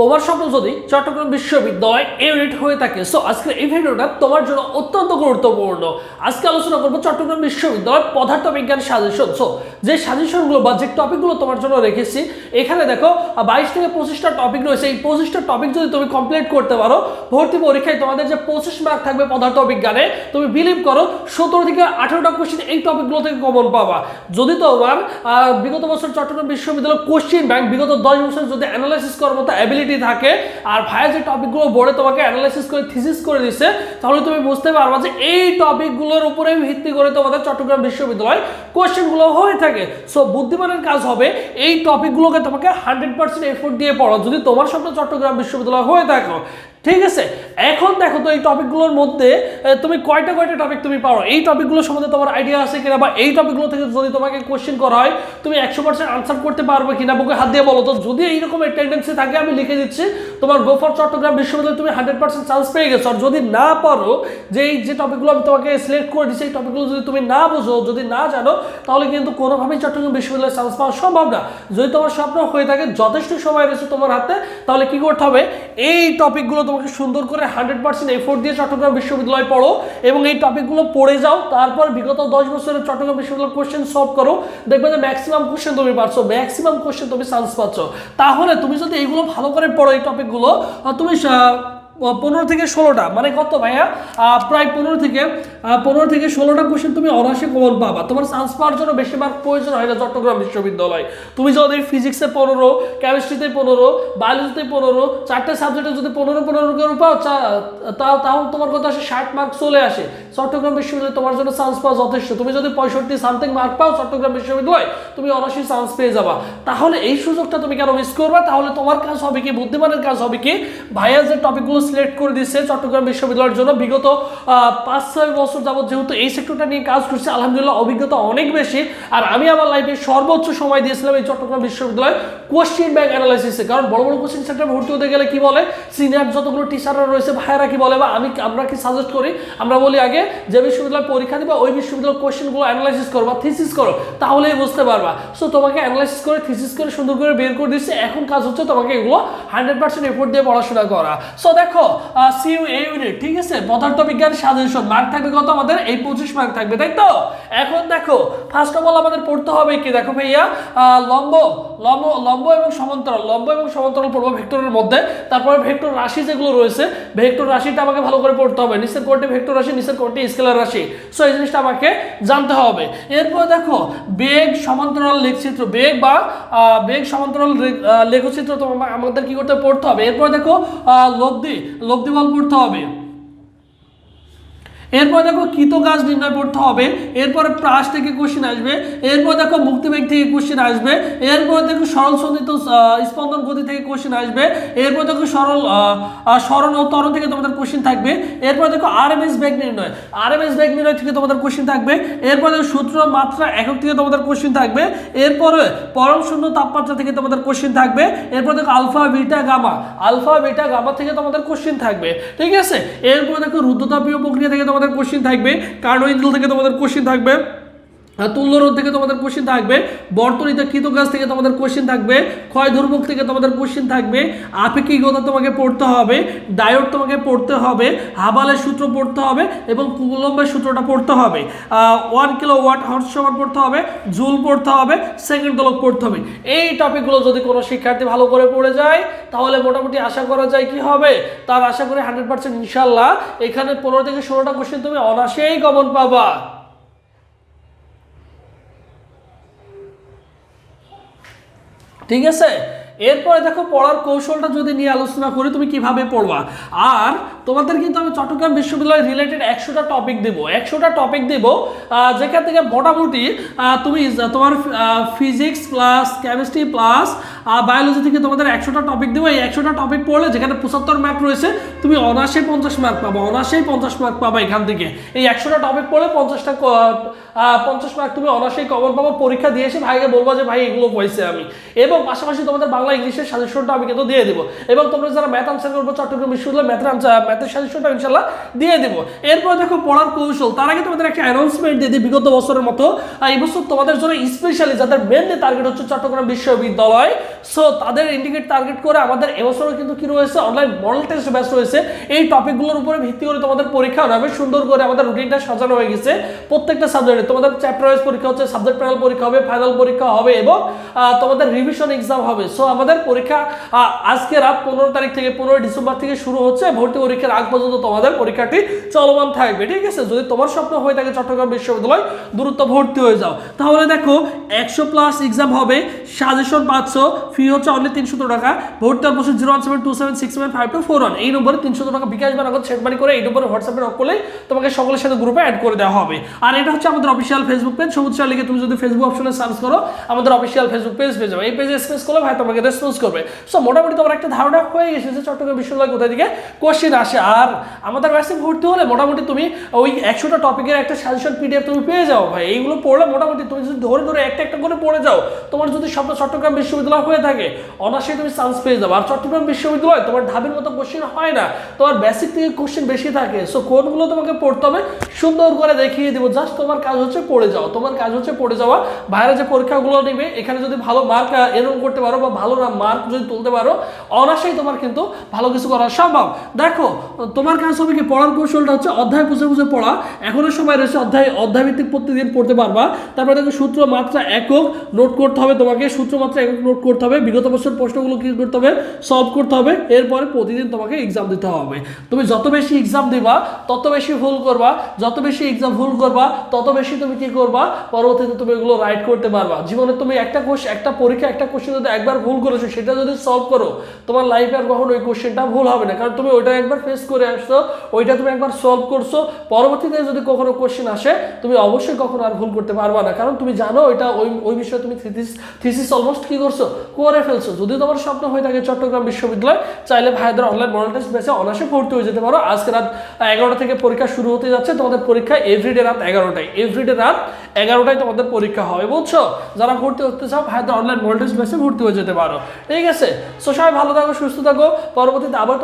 তোমার স্বপ্ন যদি চট্টগ্রাম বিশ্ববিদ্যালয় ইউনিট হয়ে থাকে সো আজকের এই ভিডিওটা তোমার জন্য অত্যন্ত গুরুত্বপূর্ণ। আজকে আলোচনা করব চট্টগ্রাম বিশ্ববিদ্যালয় পদার্থবিজ্ঞান সাজেশন সো যে সাজেশনগুলো বা যে টপিকগুলো তোমার জন্য রেখেছি, এখানে দেখো বাইশ থেকে পঁচিশটা টপিক রয়েছে। এই পঁচিশটা টপিক যদি তুমি কমপ্লিট করতে পারো, ভর্তি পরীক্ষায় তোমাদের যে পঁচিশ মার্ক থাকবে পদার্থবিজ্ঞানে, তুমি বিলিভ করো, সতেরো থেকে আঠেরোটা কোশ্চেন এই টপিকগুলো থেকে কমন পাবা। যদি তোমার বিগত বছর চট্টগ্রাম বিশ্ববিদ্যালয় কোশ্চেন ব্যাংক বিগত দশ বছর যদি অ্যানালাইসিস করার মতো অ্যাবিলিটি থাকে, আর ভাইয়া যে টপিকগুলো বোর্ডে তোমাকে অ্যানালাইসিস করে থিসিস করে দিচ্ছে তাহলে তুমি বুঝতে পারবা যে এই টপিকগুলোর উপরে ভিত্তি করে তোমাদের চট্টগ্রাম বিশ্ববিদ্যালয় কোয়েশ্চেনগুলো হয়ে থাকে। সো বুদ্ধিমানের কাজ হবে এই টপিকগুলোকে তোমাকে হান্ড্রেড পার্সেন্ট এফোর্ট দিয়ে পড়ো যদি তোমার স্বপ্ন চট্টগ্রাম বিশ্ববিদ্যালয় হয়ে থাকো ঠিক আছে? এখন দেখো তো এই টপিকগুলোর মধ্যে তুমি কয়টা কয়টা টপিক তুমি পারো? এই টপিকগুলো সম্বন্ধে তোমার আইডিয়া আছে কিনা বা এই টপিকগুলো থেকে যদি তোমাকে কোশ্চেন করা হয়, তুমি একশো পার্সেন্ট আনসার করতে পারবে কিনা? বুকে হাত দিয়ে বলো তো। যদি এইরকম টেন্ডেন্সি থাকে, আমি লিখে দিচ্ছি, তোমার গোফর চট্টগ্রাম বিশ্ববিদ্যালয়ে তুমি হান্ড্রেড পার্সেন্ট চান্স পেয়ে গেছো। আর যদি না পারো, যে এই যে টপিকগুলো আমি তোমাকে সিলেক্ট করে দিচ্ছি, এই টপিকগুলো যদি তুমি না বুঝো, যদি না জানো, তাহলে কিন্তু কোনোভাবেই চট্টগ্রাম বিশ্ববিদ্যালয়ে চান্স পাওয়া সম্ভব না। যদি তোমার স্বপ্ন হয়ে থাকে, যথেষ্ট সময় রয়েছে তোমার হাতে, তাহলে কি করতে হবে? এই টপিকগুলো তোমাকে সুন্দর করে হান্ড্রেড পার্সেন্ট এফোর্ট দিয়ে চট্টগ্রাম বিশ্ববিদ্যালয় পড়ো এবং এই টপিকগুলো পড়ে যাও। তারপর বিগত দশ বছরের চট্টগ্রাম বিশ্ববিদ্যালয় কোশ্চেন সলভ করো। দেখবে যে ম্যাক্সিমাম কোশ্চেন তুমি পারছ ম্যাক্সিমাম কোয়েশ্চেন তুমি চান্স পাচ্ছ। তাহলে তুমি যদি এইগুলো ভালো করে পড়ো এই টপিকগুলো তুমি পনেরো থেকে ষোলোটা। মানে কত ভাইয়া? প্রায় পনেরো থেকে পনেরো থেকে ষোলোটা কোশ্চেন তুমি অনায়াসে কমন পাবা। তোমার চান্স পাওয়ার জন্য বেশি মার্ক প্রয়োজন হয় না চট্টগ্রাম বিশ্ববিদ্যালয়। তুমি যদি ফিজিক্সে পনেরো কেমিস্ট্রিতে পনেরো বায়োলজিতে পনেরো, চারটে সাবজেক্টে যদি পনেরো পনেরো করে পাও, চা- তাও তোমার কথা আসে ষাট মার্ক চলে আসে। চট্টগ্রাম বিশ্ববিদ্যালয় তোমার জন্য চান্স পাওয়া যথেষ্ট। তুমি যদি পঁয়ষট্টি সামথিং মার্ক পাও চট্টগ্রাম বিশ্ববিদ্যালয়, তুমি অনায়াসে চান্স পেয়ে যাবা। তাহলে এই সুযোগটা তুমি কেন মিস করবে? তাহলে তোমার কাজ হবে কি? বুদ্ধিমানের কাজ হবে কি? ভাইয়া যে টপিকগুলো সিলেক্ট করে দিচ্ছে চট্টগ্রাম বিশ্ববিদ্যালয়ের জন্য। বিগত পাঁচ, ছয় বছর যাবত যেহেতু এই সেক্টরটা নিয়ে কাজ করছে, আলহামদুলিল্লাহ অভিজ্ঞতা অনেক বেশি। আর আমি আমার লাইফে সর্বোচ্চ সময় দিয়েছিলাম এই চট্টগ্রাম বিশ্ববিদ্যালয় কোশ্চিন ব্যাংক অ্যানালাইসিসে কারণ বড় বড় কোচিং সেন্টার ভর্তি হতে গেলে কি বলে? সিনিয়র যতগুলো টিচাররা রয়েছে, ভাইয়ারা কি বলে বা আমি আমরা কি সাজেস্ট করি? আমরা বলি আগে যে বিশ্ববিদ্যালয় পরীক্ষা দিবা, ওই বিশ্ববিদ্যালয় কোশ্চেনগুলো অ্যানালাইসিস করো বা থিসিস করো, তাহলেই বুঝতে পারবা। সো তোমাকে অ্যানালাইসিস করে থিসিস করে সুন্দর করে বের করে দিচ্ছে। এখন কাজ হচ্ছে তোমাকে এগুলো হান্ড্রেড পার্সেন্ট এফোর্ট দিয়ে পড়াশোনা করা। সো দেখো সিইউ এ ইউনিট ঠিক আছে? পদার্থবিজ্ঞান সাজেশন। মার্ক থাকবে কত আমাদের? এই পঁচিশ মার্ক থাকবে, তাই তো? এখন দেখো ফার্স্ট অফ অল আমাদের পড়তে হবে কি? দেখো ভাইয়া লম্ব লম্ব লম্ব এবং সমান্তরাল। লম্ব এবং সমান্তরাল পড়ব ভেক্টরের মধ্যে। তারপরে ভেক্টর রাশি যেগুলো রয়েছে, ভেক্টর রাশিটা আমাকে ভালো করে পড়তে হবে। নিচের কোনটি ভেক্টর রাশি, নিচের কোনটি স্কেলার রাশি। সো এই জিনিসটা আমাকে জানতে হবে। এরপর দেখো, বেগ সমান্তরাল লেখচিত্র। বেগ বা বেগ সমান্তরাল লেখচিত্র তো আমাদের কি করতে পড়তে হবে। এরপর দেখো লব্ধি। লব্ধি দেওয়াল পড়তে হবে। এরপর দেখো কৃত গাছ নির্ণয় করতে হবে। এরপরে প্রাস থেকে কোশ্চেন আসবে। এরপর দেখো মুক্তিবেগ থেকে কোশ্চেন আসবে। এরপর দেখো সরল সন্ধিত স্পন্দন গতি থেকে কোশ্চেন আসবে। এরপর দেখো সরল সরণ ও ত্বরণ থেকে তোমাদের কোশ্চেন থাকবে। এরপর দেখো আরএমএস বেগ নির্ণয়। আরএমএস বেগ নির্ণয় থেকে তোমাদের কোশ্চেন থাকবে। এরপর দেখো সূত্র মাত্রা একক থেকে তোমাদের কোশ্চেন থাকবে। এরপরে পরম শূন্য তাপমাত্রা থেকে তোমাদের কোশ্চেন থাকবে। এরপর দেখো alpha beta gamma alpha beta gamma থেকে তোমাদের কোশ্চেন থাকবে। ঠিক আছে? এরপর দেখো রুদ্রতাপীয় প্রক্রিয়া থেকে তোমাদের কোশ্চেন থাকবে। কার্ডোইন্দ্র থেকে তোমাদের কোশ্চিন থাকবে। আর তুল্যরোধ থেকে তোমাদের কোশ্চিন থাকবে, বর্তনীতে কৃতকাজ থেকে তোমাদের কোশ্চিন থাকবে ক্ষয় দুর্ভোগ থেকে তোমাদের কোশ্চিন থাকবে, আপেক্ষিকতা তোমাকে পড়তে হবে ডায়োড তোমাকে পড়তে হবে, হাবালের সূত্র পড়তে হবে এবং কুলম্বের সূত্রটা পড়তে হবে। ওয়ান কিলো ওয়াট হর্স সমান পড়তে হবে জুল পড়তে হবে সেকেন্ড দলক পড়তে হবে। এই টপিকগুলো যদি কোনো শিক্ষার্থী ভালো করে পড়ে যায়, তাহলে মোটামুটি আশা করা যায় কি হবে? তার আশা করি হান্ড্রেড পার্সেন্ট ইনশাল্লাহ এখানে পনেরো থেকে ষোলোটা কোশ্চেন তুমি অনাসেই কমন পাবা। ঠিক আছে? এরপরে দেখো পড়ার কৌশলটা যদি নিয়ে আলোচনা করি, তুমি কীভাবে পড়বা? আর তোমাদের কিন্তু আমি চট্টগ্রাম বিশ্ববিদ্যালয় রিলেটেড একশোটা টপিক দেবো। একশোটা টপিক দেবো যেখান থেকে মোটামুটি তুমি তোমার physics plus chemistry plus biology থেকে তোমাদের একশোটা টপিক দেবো। এই একশোটা টপিক পড়লে যেখানে পঁচাত্তর মার্ক রয়েছে, তুমি অনার্সে পঞ্চাশ মার্ক পাবা অনার্সেই পঞ্চাশ মার্ক পাবা এখান থেকে। এই একশোটা টপিক পড়লে পঞ্চাশটা পঞ্চাশ মার্ক তুমি অনার্সেই কমন পাবো। পরীক্ষা দিয়ে এসে ভাইকে বলব যে, ভাই, এগুলো পয়সা আমি। এবং পাশাপাশি তোমাদের বাংলা ইংলিশের সাজেশনটা আমি কিন্তু দিয়ে দেবো। এবং তোমরা যারা ম্যাথ আনসার করব, চট্টগ্রাম বিশ্ববিদ্যালয় ম্যাথের আনসার ম্যাথের সাজেশনটা ইনশাল্লাহ দিয়ে দেবো। এরপর দেখো পড়ার কৌশল। তার আগে তোমাদের একটা অ্যানাউন্সমেন্ট দিয়ে দিই বিগত বছরের মতো। এই বছর তোমাদের জন্য স্পেশালি যাদের মেনলি টার্গেট হচ্ছে চট্টগ্রাম বিশ্ববিদ্যালয় সো তাদের ইন্ডিকেট টার্গেট করে আমাদের এবছরও কিন্তু কি রয়েছে? অনলাইন মডেল টেস্ট ব্যাচ রয়েছে। এই টপিকগুলোর উপরে ভিত্তি করে তোমাদের পরীক্ষা হবে। সুন্দর করে আমাদের রুটিনটা সাজানো হয়ে গেছে। প্রত্যেকটা সাবজেক্টে তোমাদের চ্যাপ্টার ওয়াইজ পরীক্ষা হচ্ছে সাবজেক্ট প্যানেল পরীক্ষা হবে ফাইনাল পরীক্ষা হবে এবং তোমাদের রিভিশন এক্সাম হবে। সো আমাদের পরীক্ষা আজকে রাত পনেরো তারিখ থেকে, পনেরোই ডিসেম্বর থেকে শুরু হচ্ছে। ভর্তি পরীক্ষার আগ পর্যন্ত তোমাদের পরীক্ষাটি চলমান থাকবে, ঠিক আছে? যদি তোমার স্বপ্ন হয়ে থাকে চট্টগ্রাম বিশ্ববিদ্যালয়, দ্রুত ভর্তি হয়ে যাও। তাহলে দেখো, একশো প্লাস এক্সাম হবে সাজেশন পাঁচশো ফি হচ্ছে অনলি তিনশো টাকা, ভর্তি আর বছর zero one seven two seven six seven five two four one এই নম্বরে তিনশো টাকা বিকাশ বা নগদ সেট মানি করে এই নম্বরে হোয়াটসঅ্যাপে নক করলে তোমাকে সকলের সাথে গ্রুপে অ্যাড করে দেওয়া হবে। আর এটা হচ্ছে আমাদের অফিসিয়াল ফেসবুক পেজ সবুজ চা লিখে তুমি যদি ফেসবুক অপশনে সার্চ করো, আমাদের অফিসিয়াল ফেসবুক পেজ পেয়ে যাবে। এই পেজে স্পেস করলে ভাই তোমাকে রেসপন্স করবে। সো মোটামুটি তোমার একটা ধারণা হয়ে গেছে যে চট্টগ্রাম বিশ্ববিদ্যালয় কোথায় থেকে? কোশ্চেন আসে। আর আমাদের ব্যাসে ভর্তি হলে মোটামুটি তুমি ওই একশোটা টপিকের একটা সাজেশন পিডিএফ তুমি পেয়ে যাও ভাই। এইগুলো পড়লে মোটামুটি তুমি যদি ধরে ধরে একটা একটা করে পড়ে যাও, তোমার যদি স্বপ্ন চট্টগ্রাম বিশ্ববিদ্যালয় হয়ে থাকে অনার্সে তুমি চান্স পেয়ে যাবে। আর চট্টগ্রাম বিশ্ববিদ্যালয় তোমার ঢাবির মতো কোশ্চেন হয় না। তোমার বেসিক থেকে কোশ্চেন বেশি থাকে। সো কোনগুলো তোমাকে পড়তে হবে? সুন্দর করে দেখিয়ে দিব। জাস্ট তোমার কাজ হচ্ছে পড়ে যাও তোমার কাজ হচ্ছে পড়ে যাওয়া। বাইরে যে পরীক্ষাগুলো নেবে, এখানে যদি ভালো মার্ক এরকম করতে পারো বা ভালো মার্ক যদি তুলতে পারো অনার্সেই তোমার কিন্তু ভালো কিছু করা সম্ভব। দেখো, তোমার কাজ হবে কি পড়ার কৌশলটা হচ্ছে অধ্যায় বুঝে বুঝে পড়া? এখনও সময় রয়েছে অধ্যায় অধ্যায় ভিত্তিক প্রতিদিন পড়তে পারবা। তারপরে দেখো সূত্র মাত্রা একক নোট করতে হবে তোমাকে। সূত্র মাত্রা একক নোট করতে হবে। বিগত বছর প্রশ্নগুলো কি করতে হবে? সলভ করতে হবে। এরপরে প্রতিদিন তোমাকে এক্সাম দিতে হবে। তুমি যত বেশি এক্সাম দিবা, তত বেশি ভুল করবা। যত বেশি এক্সাম ভুল করবা, তত বেশি তুমি কি করবা? পরবর্তীতে তুমি এগুলো রাইট করতে পারবা। জীবনে তুমি একটা কোশ্চেন একটা পরীক্ষা, একটা কোশ্চেন যদি একবার ভুল করেছ, সেটা যদি সলভ করো। তোমার লাইফে আর কখনো ওই কোশ্চেনটা ভুল হবে না। কারণ তুমি ওইটা একবার ফেস করে আসছো, ওইটা তুমি একবার সলভ করছ। পরবর্তীতে যদি কখনো কোশ্চেন আসে, তুমি অবশ্যই কখনো আর ভুল করতে পারবা না। কারণ তুমি জানো ওইটা ওই ওই বিষয়ে তুমি থিসিস থিসিস অলমোস্ট কি করছ? করে ফেলছো। যদি তোমার স্বপ্ন হয়ে থাকে চট্টগ্রাম বিশ্ববিদ্যালয়, চাইলে ভাইদের অনলাইন মডেল টেস্ট বেসে অনার্সে ভর্তি হয়ে যেতে পারো। আজকে রাত এগারোটা থেকে পরীক্ষা শুরু হতে যাচ্ছে। তোমাদের পরীক্ষা এভরিডে রাত এগারোটায়। এভরিডে রাত এগারোটায় তোমাদের পরীক্ষা হবে, বুঝছ? যারা ভর্তি হতে চাও, ভাইদের অনলাইন মডেল টেস্ট বেসে ভর্তি হয়ে যেতে পারো। ঠিক আছে? সো সবাই ভালো থাকো সুস্থ থাকো। পরবর্তীতে আবার